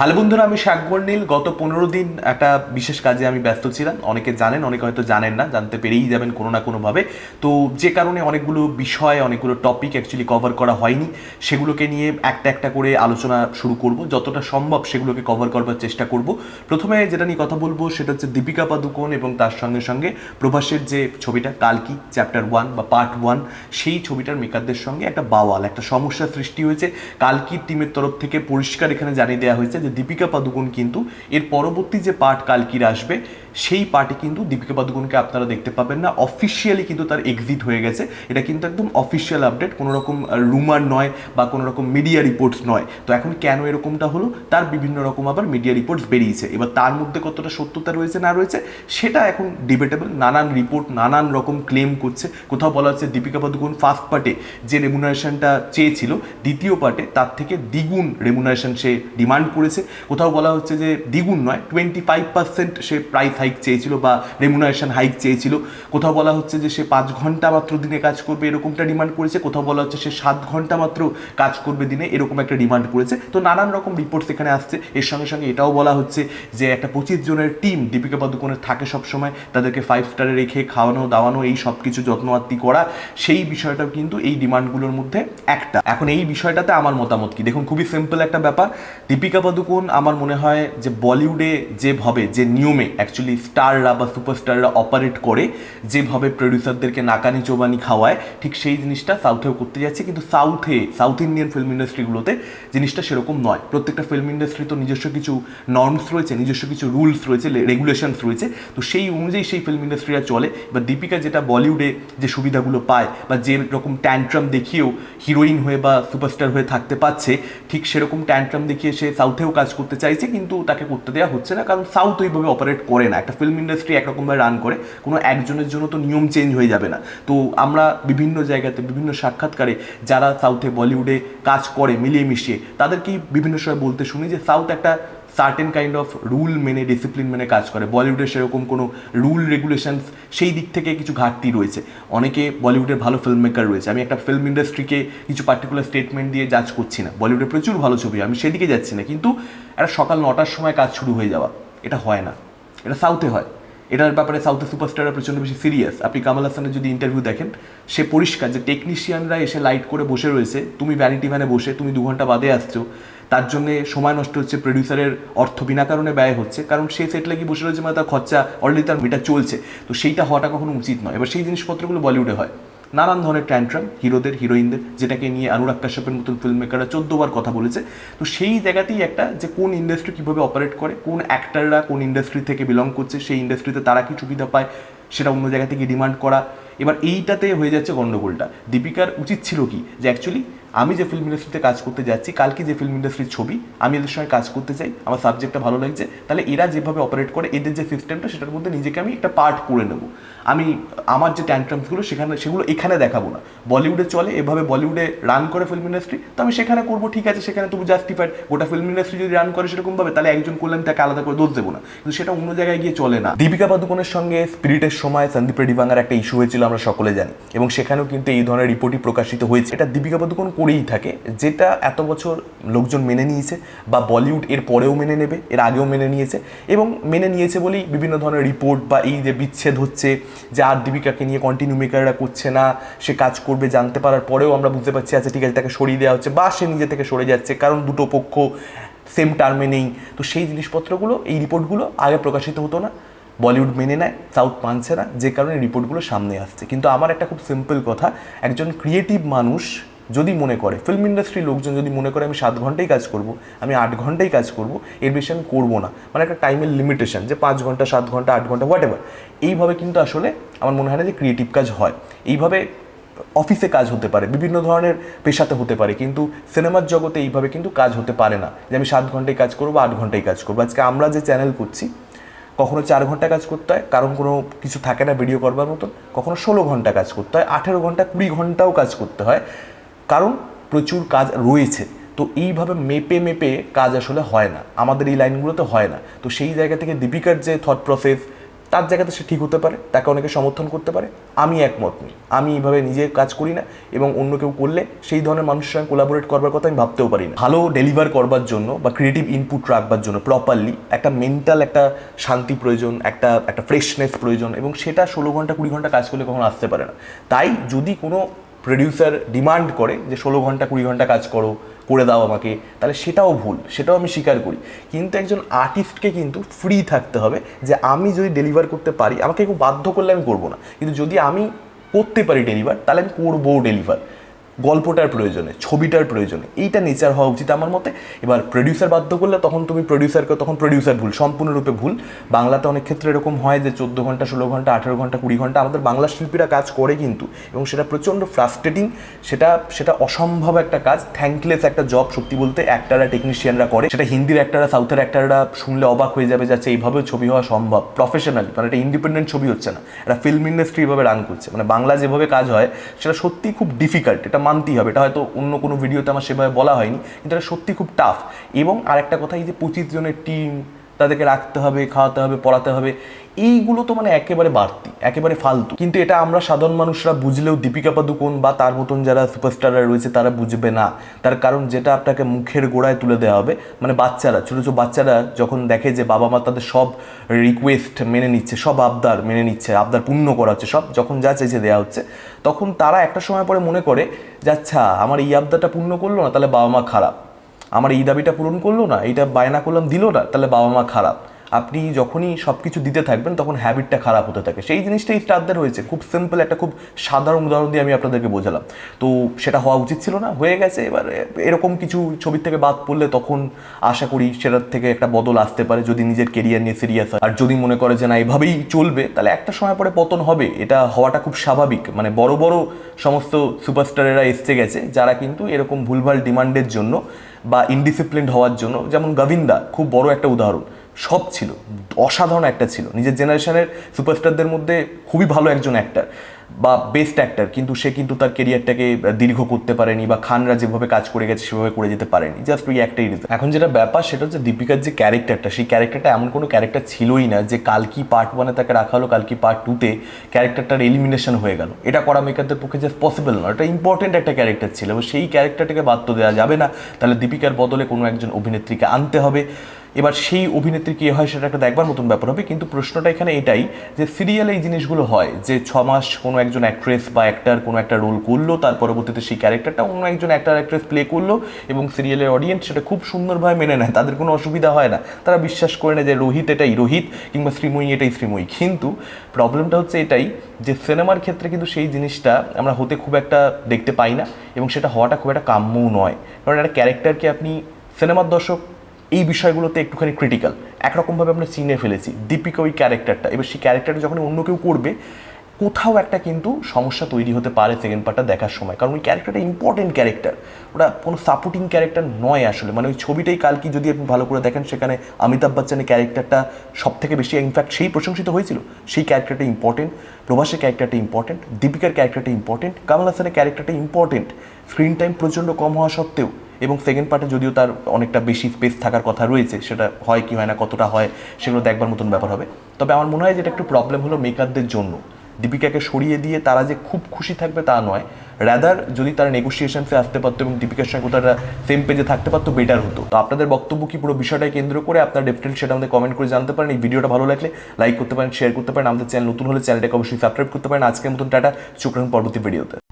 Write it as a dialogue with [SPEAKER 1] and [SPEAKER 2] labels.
[SPEAKER 1] Hello বন্ধুরা, আমি শাকবর নীল। গত পনেরো দিন একটা বিশেষ কাজে আমি ব্যস্ত ছিলাম। অনেকে জানেন, অনেকে হয়তো জানেন না, জানতে পেরেই যাবেন কোনো না কোনোভাবে। তো যে কারণে অনেকগুলো বিষয়, অনেকগুলো টপিক অ্যাকচুয়ালি কভার করা হয়নি। সেগুলোকে নিয়ে একটা একটা করে আলোচনা শুরু করব। যতটা সম্ভব সেগুলোকে কভার করবার চেষ্টা করব। প্রথমে যেটা নিয়ে কথা বলব, সেটা হচ্ছে দীপিকা পাদুকোন এবং তার সঙ্গে সঙ্গে প্রভাসের যে ছবিটা, কালকি চ্যাপ্টার ওয়ান বা পার্ট ওয়ান সেই ছবিটার মেকারদের সঙ্গে একটা বাওয়াল, একটা সমস্যার সৃষ্টি হয়েছে। কালকির টিমের তরফ থেকে পরিষ্কার এখানে জানিয়ে দেওয়া হয়েছে যে দীপিকা পাদুকোন কিন্তু এর পরবর্তী যে পার্ট কালকির আসবে, সেই পার্টে কিন্তু দীপিকা পাদুকোনকে আপনারা দেখতে পাবেন না। অফিসিয়ালি কিন্তু তার এক্সিট হয়ে গেছে। এটা কিন্তু একদম অফিসিয়াল আপডেট কোনো রকম রুমার নয় বা কোনো রকম মিডিয়া রিপোর্টস নয়। তো এখন কেন এরকমটা হলো? তার বিভিন্ন রকম আবার মিডিয়া রিপোর্টস বেরিয়েছে। এবার তার মধ্যে কতটা সত্যতা রয়েছে, না রয়েছে, সেটা এখন ডিবেটেবল নানান রিপোর্ট নানান রকম ক্লেম করছে। কোথাও বলা হচ্ছে দীপিকা পাদুকোন ফার্স্ট পার্টে যে রেমুনারেশনটা চেয়েছিল, দ্বিতীয় পার্টে তার থেকে দ্বিগুণ রেমুনারেশন সে ডিমান্ড করেছে। কোথাও বলা হচ্ছে যে দ্বিগুণ নয় টোয়েন্টি ফাইভ পার্সেন্ট সে প্রাইস হাইক চেয়েছিল বা রেমুনারেশন হাইক চেয়েছিল। কোথাও বলা হচ্ছে যে সে পাঁচ ঘণ্টা মাত্র দিনে কাজ করবে, এরকমটা ডিমান্ড করেছে। কোথাও বলা হচ্ছে সে সাত ঘণ্টা মাত্র কাজ করবে দিনে, এরকম একটা ডিমান্ড করেছে। তো নানান রকম রিপোর্টস এখানে আসছে। এর সঙ্গে সঙ্গে এটাও বলা হচ্ছে যে একটা পঁচিশ জনের টিম দীপিকা পাদুকোনের থাকে সবসময়। তাদেরকে ফাইভ স্টারে রেখে খাওয়ানো, দাওয়ানো, এই সব কিছু যত্নআত্তি করা, সেই বিষয়টাও কিন্তু এই ডিমান্ডগুলোর মধ্যে একটা। এখন এই বিষয়টাতে আমার মতামত কি? দেখুন, খুবই সিম্পল একটা ব্যাপার। দীপিকা পাদুকোন আমার মনে হয় যে বলিউডে যেভাবে, যে নিয়মে অ্যাকচুয়ালি স্টাররা বা সুপারস্টাররা অপারেট করে, যেভাবে প্রডিউসারদেরকে নাকানি চোবানি খাওয়ায়, ঠিক সেই জিনিসটা সাউথেও করতে যাচ্ছে। কিন্তু সাউথে সাউথ ইন্ডিয়ান ফিল্ম ইন্ডাস্ট্রিগুলোতে জিনিসটা সেরকম নয়। প্রত্যেকটা ফিল্ম ইন্ডাস্ট্রি তো নিজস্ব কিছু নর্মস রয়েছে, নিজস্ব কিছু রুলস রয়েছে রেগুলেশনস রয়েছে। তো সেই অনুযায়ী সেই ফিল্ম ইন্ডাস্ট্রিটা চলে। বা দীপিকা যেটা বলিউডে যে সুবিধাগুলো পায় বা যে রকম ট্যান্ট্রাম দেখিয়েও হিরোইন হয়ে বা সুপারস্টার হয়ে থাকতে পারছে, ঠিক সেরকম ট্যান্ট্রাম দেখিয়ে সে সাউথেও কাজ করতে চাইছে, কিন্তু তাকে করতে দেওয়া হচ্ছে না, কারণ সাউথ ওইভাবে অপারেট করে না। একটা ফিল্ম ইন্ডাস্ট্রি একরকমভাবে রান করে, কোনো একজনের জন্য তো নিয়ম চেঞ্জ হয়ে যাবে না। তো আমরা বিভিন্ন জায়গাতে, বিভিন্ন সাক্ষাৎকারে যারা সাউথে বলিউডে কাজ করে মিলিয়ে মিশিয়ে, তাদেরকেই বিভিন্ন সময় বলতে শুনি যে সাউথ একটা সার্টেন কাইন্ড অফ রুল মেনে ডিসিপ্লিন মেনে কাজ করে। বলিউডে সেরকম কোনো রুল রেগুলেশনস সেই দিক থেকে কিছু ঘাটতি রয়েছে। অনেকে বলিউডের ভালো ফিল্ম মেকার রয়েছে। আমি একটা ফিল্ম ইন্ডাস্ট্রিকে কিছু পার্টিকুলার স্টেটমেন্ট দিয়ে জাজ করছি না। বলিউডে প্রচুর ভালো ছবি, আমি সেদিকে যাচ্ছি না। কিন্তু একটা সকাল নটার সময় কাজ শুরু হয়ে যাওয়া, এটা হয় না। এটা সাউথে হয়। এটার ব্যাপারে সাউথে সুপারস্টাররা প্রচণ্ড বেশি সিরিয়াস আপনি কামাল হাসানের যদি ইন্টারভিউ দেখেন, সে পরিষ্কার যে টেকনিশিয়ানরা এসে লাইট করে বসে রয়েছে, তুমি ভ্যানিটি ভ্যানে বসে, তুমি দু ঘণ্টা বাদে আসছো তার জন্য সময় নষ্ট হচ্ছে প্রডিউসারের অর্থ বিনা কারণে ব্যয় হচ্ছে। কারণ সে সেট লাগিয়ে বসে রয়েছে মানে তার খরচা অলরেডি তার মিটার চলছে। তো সেইটা হওয়াটা কখনো উচিত নয়। এবার সেই জিনিসপত্রগুলো বলিউডে হয়। নানান ধরনের ট্যান্ট্রাম হিরোদের হিরোইনদের যেটাকে নিয়ে অনুরাগ কাশ্যপের মতন ফিল্ম মেকাররা চোদ্দবার কথা বলেছে। তো সেই জায়গাতেই একটা যে কোন ইন্ডাস্ট্রি কীভাবে অপারেট করে, কোন অ্যাক্টাররা কোন ইন্ডাস্ট্রি থেকে বিলং করছে, সেই ইন্ডাস্ট্রিতে তারা কি সুবিধা পায়, সেটা অন্য জায়গা থেকে ডিমান্ড করা। এবার এইটাতে হয়ে যাচ্ছে গণ্ডগোলটা দীপিকার উচিত ছিল কি? যে অ্যাকচুয়ালি আমি যে ফিল্ম ইন্ডাস্ট্রিতে কাজ করতে যাচ্ছি, কালকে যে ফিল্ম ইন্ডাস্ট্রির ছবি আমি এদের সঙ্গে কাজ করতে চাই, আমার সাবজেক্টটা ভালো লাগছে, তাহলে এরা যেভাবে অপারেট করে, এদের যে সিস্টেমটা সেটার মধ্যে নিজেকে আমি একটা পার্ট করে নেব। আমি, আমার যে ট্যান্ট্রামসগুলো সেখানে, সেগুলো এখানে দেখাবো না। বলিউডে চলে, এভাবে বলিউডে রান করে ফিল্ম ইন্ডাস্ট্রি তো আমি সেখানে করব, ঠিক আছে, সেখানে তবু জাস্টিফাইড গোটা ফিল্ম ইন্ডাস্ট্রি যদি রান করে সেরকমভাবে তাহলে একজন করলে আমি তাকে আলাদা করে দোষ দেবো না। কিন্তু সেটা অন্য জায়গায় গিয়ে চলে না। দীপিকা পাদুকোনের সঙ্গে স্পিরিটের সময় সন্দীপ রেডি বাংলার একটা ইস্যু হয়েছিল, আমরা সকলে জানি। এবং সেখানেও কিন্তু এই ধরনের রিপোর্টই প্রকাশিত হয়েছে। এটা দীপিকা পাদুকোন করেই থাকে। যেটা এত বছর লোকজন মেনে নিয়েছে বা বলিউড এর পরেও মেনে নেবে, এর আগেও মেনে নিয়েছে এবং মেনে নিয়েছে বলেই বিভিন্ন ধরনের রিপোর্ট বা এই যে বিচ্ছেদ হচ্ছে যে আর দীপিকাকে নিয়ে কন্টিনিউ মেকাররা করছে না, সে কাজ করবে জানতে পারার পরেও আমরা বুঝতে পারছি আচ্ছা ঠিক আছে, তাকে সরিয়ে দেওয়া হচ্ছে বা সে নিজে থেকে সরে যাচ্ছে, কারণ দুটো পক্ষ সেম টার্মে নেই। তো সেই জিনিসপত্রগুলো, এই রিপোর্টগুলো আগে প্রকাশিত হতো না। বলিউড মেনে নেয়, সাউথ মানছে না, যে কারণে রিপোর্টগুলো সামনে আসছে। কিন্তু আমার একটা খুব সিম্পল কথা, একজন ক্রিয়েটিভ মানুষ যদি মনে করে ফিল্ম ইন্ডাস্ট্রির লোকজন যদি মনে করে আমি সাত ঘন্টাই কাজ করব, আমি আট ঘন্টাই কাজ করব, এর বেশি আমি করব না। মানে একটা টাইমের লিমিটেশন যে পাঁচ ঘণ্টা, সাত ঘণ্টা, আট ঘণ্টা হোয়াট এভার এইভাবে কিন্তু আসলে আমার মনে হয় না যে ক্রিয়েটিভ কাজ হয়। এইভাবে অফিসে কাজ হতে পারে, বিভিন্ন ধরনের পেশাতে হতে পারে, কিন্তু সিনেমার জগতে এইভাবে কিন্তু কাজ হতে পারে না। যে আমি সাত ঘন্টায় কাজ করব, আট ঘন্টায় কাজ করব। আজকে আমরা যে চ্যানেল করছি, কখনো চার ঘণ্টা কাজ করতে হয়, কারণ কোনো কিছু থাকে না ভিডিও করবার মতন, কখনো ষোলো ঘণ্টা কাজ করতে হয়, আঠেরো ঘণ্টা কুড়ি ঘন্টাও কাজ করতে হয়। কারণ প্রচুর কাজ রয়েছে। তো এইভাবে মেপে মেপে কাজ আসলে হয় না। আমাদের এই লাইনগুলোতে হয় না। তো সেই জায়গা থেকে দীপিকার যে থট প্রসেস তার জায়গাতে সে ঠিক হতে পারে, তাকে অনেকে সমর্থন করতে পারে। আমি একমত নই। আমি এইভাবে নিজে কাজ করি না এবং অন্য কেউ করলে সেই ধরনের মানুষের সঙ্গে কোলাবোরেট করবার কথা আমি ভাবতেও পারি না। ভালো ডেলিভার করবার জন্য বা ক্রিয়েটিভ ইনপুট রাখবার জন্য প্রপারলি একটা মেন্টাল একটা শান্তি প্রয়োজন, একটা একটা ফ্রেশনেস প্রয়োজন এবং সেটা ষোলো ঘণ্টা, কুড়ি ঘণ্টা কাজ করলে কখনো আসতে পারে না। তাই যদি কোনো প্রডিউসার ডিমান্ড করে যে ষোলো ঘণ্টা, কুড়ি ঘণ্টা কাজ করো, করে দাও আমাকে, তাহলে সেটাও ভুল, সেটাও আমি স্বীকার করি। কিন্তু একজন আর্টিস্টকে কিন্তু ফ্রি থাকতে হবে যে আমি যদি ডেলিভার করতে পারি, আমাকে একটু বাধ্য করলে আমি করব না। কিন্তু যদি আমি করতে পারি ডেলিভার তাহলে আমি করব ডেলিভার গল্পটার প্রয়োজনে, ছবিটার প্রয়োজনে। এইটা নেচার হওয়া উচিত আমার মতে। এবার প্রডিউসার বাধ্য করলে তখন তুমি প্রডিউসারকে তখন প্রডিউসার ভুল, সম্পূর্ণরূপে ভুল। বাংলাতে অনেক ক্ষেত্রে এরকম হয় যে চোদ্দ ঘণ্টা, ষোলো ঘণ্টা, আঠেরো ঘণ্টা, কুড়ি ঘণ্টা আমাদের বাংলা শিল্পীরা কাজ করে কিন্তু এবং সেটা প্রচণ্ড ফ্রাস্ট্রেটিং সেটা সেটা অসম্ভব একটা কাজ থ্যাঙ্কলেস একটা জব সত্যি বলতে অ্যাক্টাররা টেকনিশিয়ানরা করে। সেটা হিন্দির অ্যাক্টাররা সাউথের অ্যাক্টাররা শুনলে অবাক হয়ে যাবে যাচ্ছে এইভাবেও ছবি হওয়া সম্ভব। প্রফেশনাল মানে এটা ইন্ডিপেন্ডেন্ট ছবি হচ্ছে না। এটা ফিল্ম ইন্ডাস্ট্রি এভাবে রান করছে। মানে বাংলা যেভাবে কাজ হয়, সেটা সত্যি খুব ডিফিকাল্ট এটা মানতেই হবে। এটা হয়তো অন্য কোনো ভিডিওতে আমার সেভাবে বলা হয়নি, কিন্তু এটা সত্যি খুব টাফ এবং আরেকটা কথা, এই যে পঁচিশ জনের টিম তাদেরকে রাখতে হবে, খাওয়াতে হবে, পড়াতে হবে, এইগুলো তো মানে একেবারে বাড়তি, একেবারে ফালতু। কিন্তু এটা আমরা সাধারণ মানুষরা বুঝলেও দীপিকা পাদুকোন বা তার মতন যারা সুপারস্টাররা রয়েছে তারা বুঝবে না। তার কারণ যেটা আপনাকে মুখের গোড়ায় তুলে দেওয়া হবে মানে বাচ্চারা, ছোটো ছোটো বাচ্চারা যখন দেখে যে বাবা মা তাদের সব রিকোয়েস্ট মেনে নিচ্ছে, সব আবদার মেনে নিচ্ছে, আবদার পূর্ণ করা হচ্ছে, সব যখন যা চাইছে দেওয়া হচ্ছে, তখন তারা একটা সময় পরে মনে করে যে আচ্ছা আমার এই আবদারটা পূর্ণ করল না, তাহলে বাবা মা খারাপ। আমার এই দাবিটা পূরণ করল না, এইটা বায়না করলাম, দিল না, তাহলে বাবা মা খারাপ। আপনি যখনই সব কিছু দিতে থাকবেন, তখন হ্যাবিটটা খারাপ হতে থাকে। সেই জিনিসটাই স্টারদের হয়েছে। খুব সিম্পল একটা, খুব সাধারণ উদাহরণ দিয়ে আমি আপনাদেরকে বোঝালাম। তো সেটা হওয়া উচিত ছিল না, হয়ে গেছে। এবার এরকম কিছু ছবির থেকে বাদ পড়লে তখন আশা করি সেটার থেকে একটা বদল আসতে পারে, যদি নিজের কেরিয়ার নিয়ে সিরিয়াস হয়। আর যদি মনে করে যে না, এভাবেই চলবে, তাহলে একটা সময় পরে পতন হবে। এটা হওয়াটা খুব স্বাভাবিক। মানে বড় বড় সমস্ত সুপারস্টারেরা এসছে গেছে, যারা কিন্তু এরকম ভুলভাল ডিমান্ডের জন্য বা ইনডিসিপ্লিন হওয়ার জন্য। যেমন গোবিন্দা খুব বড় একটা উদাহরণ। সব ছিল, অসাধারণ একটা ছিল। নিজের জেনারেশনের সুপারস্টারদের মধ্যে খুবই ভালো একজন অ্যাক্টার বা বেস্ট অ্যাক্টার কিন্তু সে কিন্তু তার কেরিয়ারটাকে দীর্ঘ করতে পারেনি বা খানরা যেভাবে কাজ করে গেছে, সেভাবে করে যেতে পারেনি। জাস্ট ওই একটাই রিজন এখন যেটা ব্যাপার, সেটা হচ্ছে দীপিকার যে ক্যারেক্টারটা সেই ক্যারেক্টারটা এমন কোনো ক্যারেক্টার ছিলই না যে কালকি পার্ট ওয়ানে তাকে রাখা হলো কালকি পার্ট টুতে ক্যারেক্টারটার এলিমিনেশন হয়ে গেল। এটা করা মেকারদের পক্ষে জাস্ট পসিবল না। এটা ইম্পর্টেন্ট একটা ক্যারেক্টার ছিল। এবং সেই ক্যারেক্টারটাকে বাদ তো দেওয়া যাবে না। তাহলে দীপিকার বদলে কোনো একজন অভিনেত্রীকে আনতে হবে। এবার সেই অভিনেত্রী কে হয় সেটা একটা দেখবার মতন ব্যাপার হবে, কিন্তু প্রশ্নটা এখানে এটাই যে সিরিয়ালে এই জিনিসগুলো হয়, যে ছ মাস কোনো একজন অ্যাক্ট্রেস বা অ্যাক্টার কোনো একটা রোল করল, তার পরবর্তীতে সেই ক্যারেক্টারটা অন্য একজন অ্যাক্টার অ্যাক্ট্রেস প্লে করল, এবং সিরিয়ালের অডিয়েন্স সেটা খুব সুন্দরভাবে মেনে নেয়, তাদের কোনো অসুবিধা হয় না। তারা বিশ্বাস করে না যে রোহিত এটাই, রোহিত কিংবা শ্রীময়ী এটাই শ্রীময়ী। কিন্তু প্রবলেমটা হচ্ছে এটাই যে সিনেমার ক্ষেত্রে কিন্তু সেই জিনিসটা আমরা হতে খুব একটা দেখতে পাই না, এবং সেটা হওয়াটা খুব একটা কাম্যও নয়। কারণ একটা ক্যারেক্টারকে আপনি সিনেমার দর্শক এই বিষয়গুলোতে একটুখানি ক্রিটিক্যাল একরকমভাবে আমরা চিনে ফেলেছি। দীপিকা ওই ক্যারেক্টারটা এবার সেই ক্যারেক্টারটা যখন অন্য কেউ করবে, কোথাও একটা কিন্তু সমস্যা তৈরি হতে পারে সেকেন্ড পার্টটা দেখার সময়। কারণ ওই ক্যারেক্টারটা ইম্পর্টেন্ট ক্যারেক্টার ওটা কোনো সাপোর্টিং ক্যারেক্টার নয় আসলে। মানে ওই ছবিটাই কালকে যদি আপনি ভালো করে দেখেন, সেখানে অমিতাভ বচ্চনের ক্যারেক্টারটা সব থেকে বেশি ইনফ্যাক্ট সেই প্রশংসিত হয়েছিল। সেই ক্যারেক্টারটা ইম্পর্টেন্ট প্রভাসের ক্যারেক্টারটা ইম্পর্টেন্ট দীপিকার ক্যারেক্টারটা ইম্পর্টেন্ট কামাল হাসানের ক্যারেক্টারটা ইম্পর্টেন্ট স্ক্রিন টাইম প্রচণ্ড কম হওয়া সত্ত্বেও। এবং সেকেন্ড পার্টে যদিও তার অনেকটা বেশি স্পেস থাকার কথা রয়েছে, সেটা হয় কি হয় না, কতটা হয়, সেগুলো দেখবার মতন ব্যাপার হবে। তবে আমার মনে হয় যেটা একটু প্রবলেম হলো মেকারদের জন্য। দীপিকাকে সরিয়ে দিয়ে তারা যে খুব খুশি থাকবে তা নয় রাদার যদি তারা নেগোসিয়েশনসে আসতে পারতো এবং দীপিকার সঙ্গে তারা সেম পেজে থাকতে পারতো বেটার হতো। তো আপনাদের বক্তব্য কি, পুরো বিষয়টাকে কেন্দ্র করে আপনারা ডেফিনেটলি সেটা আমাদের কমেন্ট করে জানতে পারেন। এই ভিডিওটা ভালো লাগলে লাইক করতে পারেন শেয়ার করতে পারেন। আমাদের চ্যানেল নতুন হলে চ্যানেলটাকে অবশ্যই সাবস্ক্রাইব করতে পারেন। আজকের মতন টাটা চোখ পরবর্তী ভিডিওতে